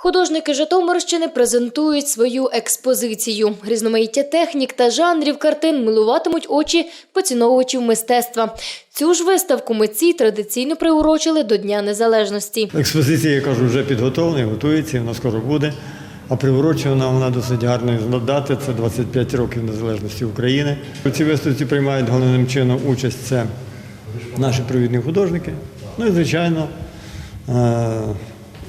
Художники Житомирщини презентують свою експозицію. Різноманіття технік та жанрів картин милуватимуть очі поціновувачів мистецтва. Цю ж виставку митці традиційно приурочили до Дня Незалежності. Експозиція, я кажу, вже підготовлена, готується, вона скоро буде. А приурочена вона досить гарною дати. Це 25 років незалежності України. У цій виставці приймають головним чином участь це наші провідні художники. Ну і, звичайно, е,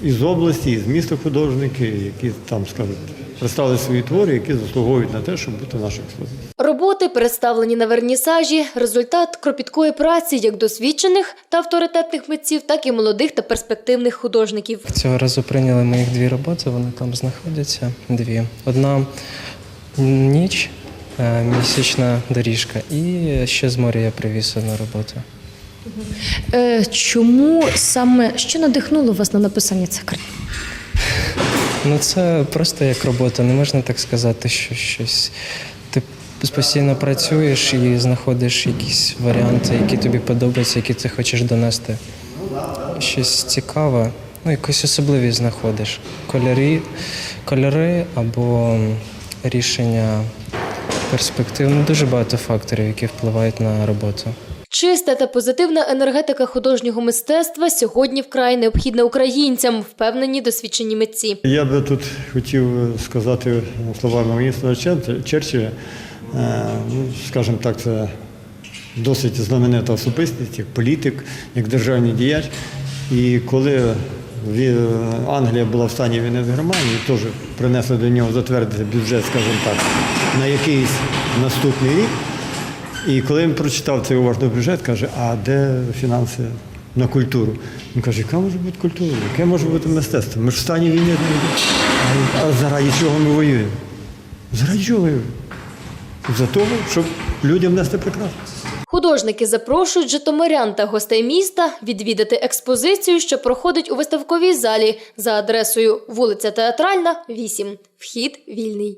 із області, із міста художники, які там, скажуть, представили свої твори, які заслуговують на те, щоб бути в нашій експозиції. Роботи, представлені на вернісажі, результат кропіткої праці як досвідчених та авторитетних митців, так і молодих та перспективних художників. Цього разу прийняли моїх дві роботи, вони там знаходяться. Дві. Одна ніч, е, місячна доріжка, і ще з моря я привіз одну роботу. Е, чому саме що надихнуло вас на написання цих картин? Ну це просто як робота, не можна так сказати, що щось. Ти постійно працюєш і знаходиш якісь варіанти, які тобі подобаються, які ти хочеш донести. Щось цікаве, ну якусь особливість знаходиш. Кольори, кольори або рішення перспектив. Ну, дуже багато факторів, які впливають на роботу. Чиста та позитивна енергетика художнього мистецтва сьогодні вкрай необхідна українцям, впевнені досвідчені митці. Я би тут хотів сказати словами Вінстона Чер- Черчилля, е, ну, скажімо так, це досить знаменита особистість, як політик, як державний діяч. І коли Англія була в стані війни з Германією, теж принесли до нього затвердити бюджет, скажімо так, на якийсь наступний рік. І коли він прочитав цей уважний бюджет, каже, а де фінанси на культуру? Він каже, яка може бути культура, яке може бути мистецтво? Ми ж в стані війни. А, заради чого ми воюємо? Заради чого воюємо? За того, щоб людям нести прекрасно. Художники запрошують житомирян та гостей міста відвідати експозицію, що проходить у виставковій залі за адресою вулиця Театральна, 8. Вхід вільний.